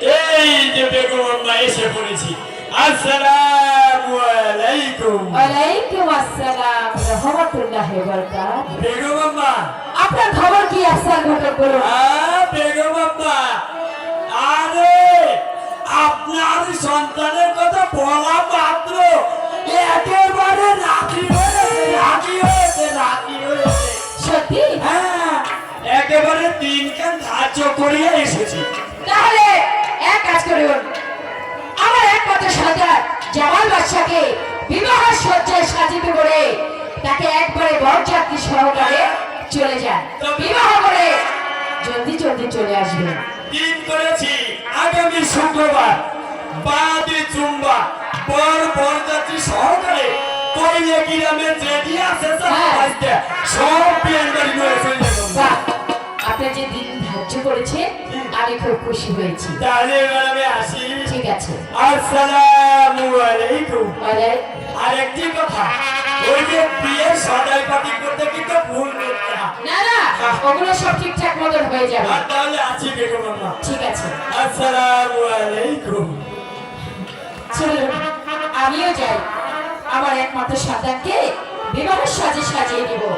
এই যে বেগম আম্মা এসে পড়েছি। আসসালামু আলাইকুম। ওয়ালাইকুম আসসালাম রহমতুল্লাহ বারকাত বেগম আম্মা আপনার খবর কি আসার ঘটক বলুন? আ বেগম আম্মা আরে আপনার সন্তানের কথা বলা মাত্র। একেবারে রাখি হয়েছে রাখি হয়েছে রাখি হয়েছে। সত্যি? হ্যাঁ একেবারে দিনকাল ধার্য করিয়ে এসেছি। বাদশাকে বিবাহ সজ্জায় সাজিতে করে তাকে একবারে বরযাত্রী সহকারে চলে যান। বিবাহ করে জলদি জলদি চলে আসবেন দিন করেছি আগামী শুক্রবার। বাদে চুম্বা বর বরযাত্রী সহকারে কইলে গ্রামে যেটি আছে সব হ্যাঁ। সব। আপনি যে দিন ধার্য করেছেন আমি খুব খুশি হয়েছি। তাহলে আসি। ঠিক আছে। আসসালামু আলাইকুম বলে আর একটি কথা ওই যে বিয়ের সদাই পাতি করতে কিন্তু ভুল করতে না না না ওগুলো সব ঠিকঠাক মতন হয়ে যাবে। তাহলে আছি বেগম আম্মা ঠিক আছে। আসসালামু আলাইকুম চলুন আমিও যাই। আমার একমাত্র সন্তানকে বিবাহ সাজে সাজিয়ে দেবো